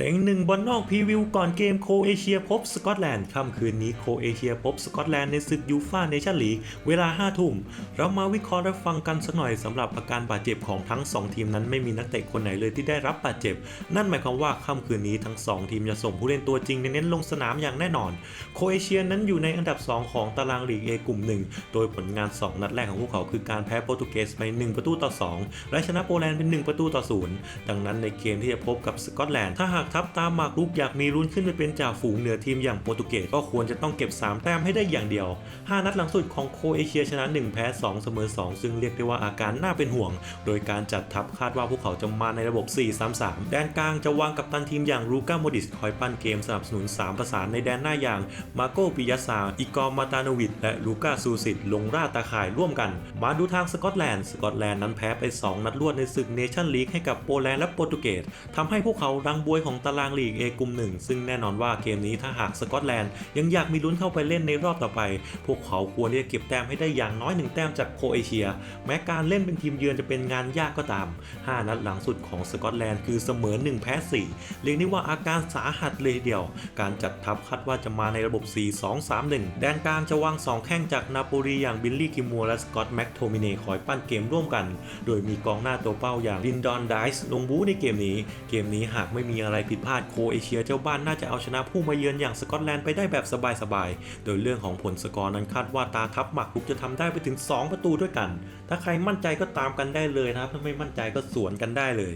แต่อีกหนึ่งบอลนอกพรีวิวก่อนเกมโคเอเชียพบสกอตแลนด์ค่ำคืนนี้โคเอเชียพบสกอตแลนด์ในศึกยูฟ่าเนชั่นลีกเวลา 5 ทุ่ม เรามาวิเคราะห์และฟังกันสักหน่อยสำหรับอาการบาดเจ็บของทั้ง 2 ทีมนั้นไม่มีนักเตะคนไหนเลยที่ได้รับบาดเจ็บ นั่นหมายความว่าค่ำคืนนี้ทั้ง 2 ทีมจะส่งผู้เล่นตัวจริงเน้นลงสนามอย่างแน่นอน โคเอเชียนั้นอยู่ในอันดับ 2 ของตารางลีกเอกลุ่มหนึ่งโดยผลงาน 2 นัดแรกของพวกเขาคือการแพ้โปรตุเกสไป 1 ประตูต่อ 2 และชนะโปแลนด์เป็น 1 ประตูต่อ 0 ดังนั้นในเกมที่จะพบกับสกอตแลนด์ถ้าหากทัพตามหมากรุกอยากมีลุ้นขึ้นไปเป็นจ่าฝูงเหนือทีมอย่างโปรตุเกสก็ควรจะต้องเก็บ 3 แต้มให้ได้อย่างเดียว 5 นัดหลังสุดของโคเอเชียชนะ 1 แพ้ 2 เสมอ 2 ซึ่งเรียกได้ว่าอาการน่าเป็นห่วง โดยการจัดทัพคาดว่าพวกเขาจะมาในระบบ 4-3-3 แดนกลางจะวางกับตันทีมอย่างรูก้าโมดิสคอยปั้นเกมสนับสนุน 3 ประสานในแดนหน้าอย่างมาโกปิยาซาอิกอร์มาตาโนวิดและลูก้าซูซิตลงราตาข่ายร่วมกัน มาดูทางสกอตแลนด์สกอตแลนด์นั้นแพ้ไป 2 นัดรวดในศึกเนชั่นลีกให้กับโปแลนด์และโปรตุเกสทำให้พวกเขารังบวยของตารางลีกเอกลุ่มหนึ่งซึ่งแน่นอนว่าเกมนี้ถ้าหากสกอตแลนด์ยังอยากมีลุ้นเข้าไปเล่นในรอบต่อไป พวกเขาควรที่จะเก็บแต้มให้ได้อย่างน้อยหนึ่งแต้มจากโคเอเชีย แม้การเล่นเป็นทีมเยือนจะเป็นงานยากก็ตาม 5 นัดหลังสุดของสกอตแลนด์คือเสมอ 1 แพ้ 4 เรียกได้ว่าอาการสาหัสเลยเดียว การจัดทัพคาดว่าจะมาในระบบ 4-2-3-1 แดนกลางจะวาง 2 แข้งจากนาโปลีอย่างบิลลี่กิมัวและสกอตแม็กโทมิเน่คอยปั้นเกมร่วมกัน โดยมีกองหน้าตัวเป้าอย่างลินดอนไดส์ลงบู๊ในเกมนี้ เกมนี้หากไม่มีอะไรผิดพลาดโคเอเชียเจ้าบ้านน่าจะเอาชนะผู้มาเยือนอย่างสกอตแลนด์ไปได้แบบสบายๆ โดยเรื่องของผลสกอร์นั้นคาดว่าตาทับหมากรุกจะทำได้ไปถึง 2 ประตูด้วยกัน ถ้าใครมั่นใจก็ตามกันได้เลยนะครับ ถ้าไม่มั่นใจก็สวนกันได้เลย